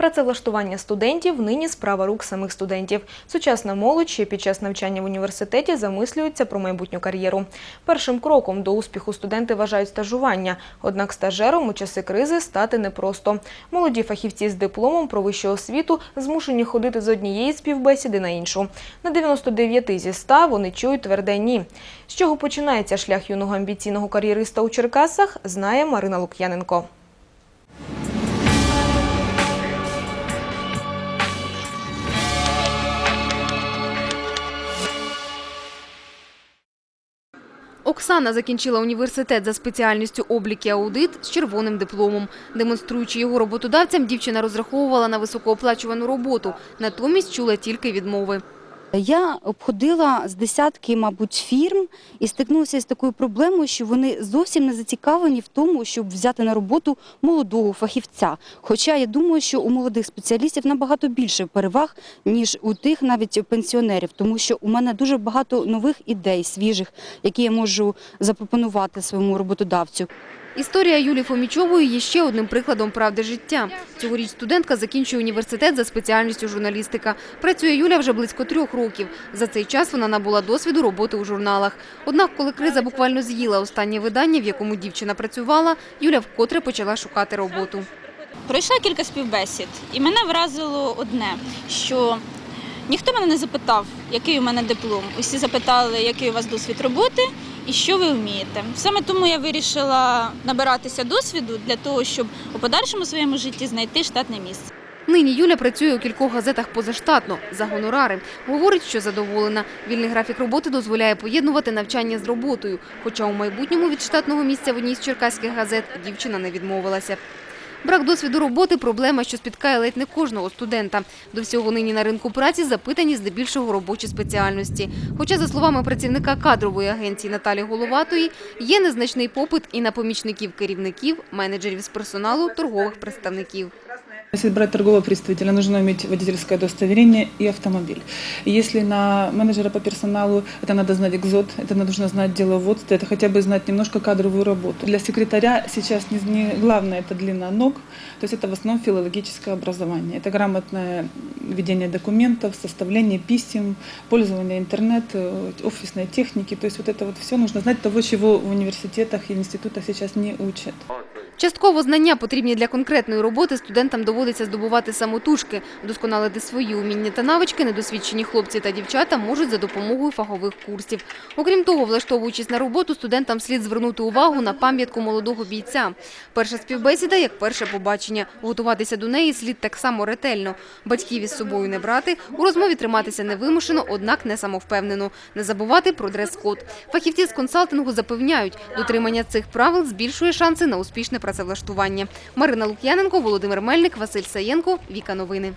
Працевлаштування студентів нині справа рук самих студентів. Сучасна молодь ще під час навчання в університеті замислюється про майбутню кар'єру. Першим кроком до успіху студенти вважають стажування. Однак стажером у часи кризи стати непросто. Молоді фахівці з дипломом про вищу освіту змушені ходити з однієї співбесіди на іншу. На 99 зі 100 вони чують тверде ні. З чого починається шлях юного амбіційного кар'єриста у Черкасах, знає Марина Лук'яненко. Оксана закінчила університет за спеціальністю облік і аудит з червоним дипломом. Демонструючи його роботодавцям, дівчина розраховувала на високооплачувану роботу, натомість чула тільки відмови. Я обходила з десятки, мабуть, фірм і стикнулася з такою проблемою, що вони зовсім не зацікавлені в тому, щоб взяти на роботу молодого фахівця. Хоча я думаю, що у молодих спеціалістів набагато більше переваг, ніж у тих навіть пенсіонерів, тому що у мене дуже багато нових ідей, свіжих, які я можу запропонувати своєму роботодавцю. Історія Юлії Фомічової є ще одним прикладом правди життя. Цьогоріч студентка закінчує університет за спеціальністю журналістика. Працює Юля вже близько трьох років. За цей час вона набула досвіду роботи у журналах. Однак, коли криза буквально з'їла останнє видання, в якому дівчина працювала, Юля вкотре почала шукати роботу. Пройшла кілька співбесід, і мене вразило одне, що ніхто мене не запитав, який у мене диплом. Усі запитали, який у вас досвід роботи і що ви вмієте. Саме тому я вирішила набиратися досвіду для того, щоб у подальшому своєму житті знайти штатне місце. Нині Юля працює у кількох газетах позаштатно за гонорари. Говорить, що задоволена. Вільний графік роботи дозволяє поєднувати навчання з роботою. Хоча у майбутньому від штатного місця в одній з черкаських газет дівчина не відмовилася. Брак досвіду роботи – проблема, що спіткає ледь не кожного студента. До всього нині на ринку праці запитані здебільшого робочі спеціальності. Хоча, за словами працівника кадрової агенції Наталі Головатої, є незначний попит і на помічників керівників, менеджерів з персоналу, торгових представників. Если брать торгового представителя, нужно иметь водительское удостоверение и автомобиль. Если на менеджера по персоналу, это надо знать экзот, это нужно знать деловодство, это хотя бы знать немножко кадровую работу. Для секретаря сейчас не, не главное это длина ног, то есть это в основном филологическое образование. Это грамотное ведение документов, составление писем, пользование интернет, офисной техники. То есть вот это вот все нужно знать того, чего в университетах и институтах сейчас не учат. Частково знання, потрібні для конкретної роботи, студентам доводиться здобувати самотужки. Вдосконалити свої уміння та навички недосвідчені хлопці та дівчата можуть за допомогою фахових курсів. Окрім того, влаштовуючись на роботу, студентам слід звернути увагу на пам'ятку молодого бійця. Перша співбесіда як перше побачення. Готуватися до неї слід так само ретельно. Батьків із собою не брати, у розмові триматися невимушено, однак не самовпевнено. Не забувати про дрес-код. Фахівці з консалтингу запевняють, дотримання цих правил збільшує шанси на успішне працевлаштування. Марина Лук'яненко, Володимир Мельник, Василь Саєнко, Віка Новини.